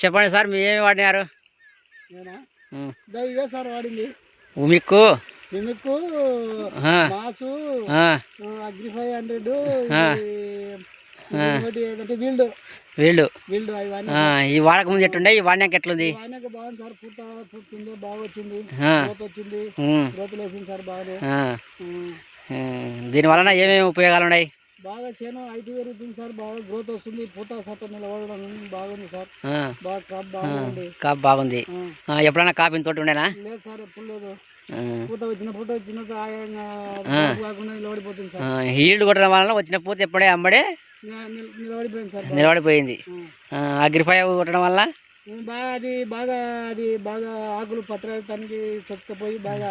చెప్పండి సార్ మీరు ఏమి వాడినారు? ఇవే సార్ వాడింది. ఉమిక్కు. మిమిక్కు ఆ, మాసు అగ్రి ఫైవ్ హండ్రెడ్ వీల్డ్. వీళ్ళు వీల్డ్ ఆ, ఈ వాడక ముందు ఎట్టుండే ఈ వాడినాక ఎట్లుంది? బాగుంది సార్. పూత పూతుంది బాగా వచ్చింది. వచ్చింది సార్ బాగానే. దీని వలన ఏమేమి ఉపయోగాలు ఉన్నాయి బాగా చేను ఐటీ పెరుగుతుంది సార్ బాగా గ్రోత్ వస్తుంది. పూత సత్త నిలబడడం బాగుంది సార్. బాగా క్రాప్ బాగుంది. కాపు బాగుంది. ఎప్పుడైనా కాపిన తోటి ఉండేనా? లేదు సార్ ఎప్పుడు లేదు. ఆ, పూత వచ్చిన వచ్చిన కాకుండా నిలబడిపోతుంది సార్. ఈల్డ్ కొట్టడం వలన వచ్చిన పూత ఎప్పుడే అమ్మడే నిలబడిపోయింది సార్. నిలబడిపోయింది. ఆ. అగ్రిఫైవ్ కొట్టడం వల్ల బాగా అది బాగా అది బాగా ఆకులు పత్రానికి చచ్చుకుపోయి బాగా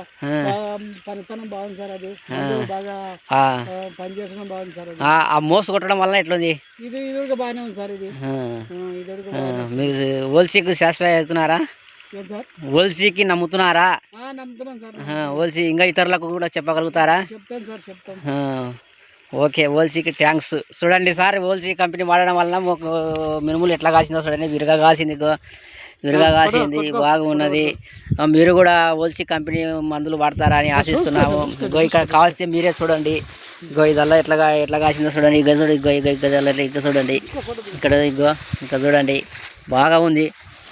పనితనం బాగుంది సార్ అది. బాగా పనిచేసడం బాగుంది సార్ ఆ మోసు కొట్టడం వల్ల ఎట్లుంది? ఇది ఇది బాగానే ఉంది సార్ ఇది. మీరు ఓల్సీకి సాటిస్ఫై అవుతున్నారా సార్? ఓల్సీకి నమ్ముతున్నారా? నమ్ముతున్నాం సార్ ఓల్సీ ఇంకా ఇతరులకు కూడా చెప్పగలుగుతారా? చెప్తాను సార్ చెప్తాం. ఆ, ఓకే ఓల్సీకి థ్యాంక్స్ చూడండి సార్ ఓల్సీ కంపెనీ వాడడం వల్ల ఒక మినుములు ఎట్లా కాసిందో చూడండి. విరుగా కాసింది విరుగా కాసింది బాగా ఉన్నది ఆ, మీరు కూడా ఓల్సీ కంపెనీ మందులు వాడతారా అని ఆశిస్తున్నాము. ఇగో ఇక్కడ కావాల్సింది మీరే చూడండి. ఇగో ఇదల్లా ఎట్లా ఎట్లా కాసిందో చూడండి. ఇగో చూడండి ఇగో ఇగో ఇగో ఇగో చూడండి. ఇక్కడ ఇగో ఇంకా చూడండి. బాగా ఉంది.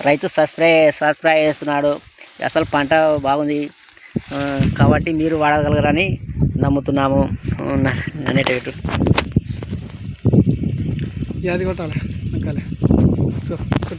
రైతు సస్ప్రే సస్ప్రే చేస్తున్నాడు. అసలు పంట బాగుంది. కాబట్టి మీరు వాడగలరని నమ్ముతున్నాము. అనేటట్టు అది కొట్టాలి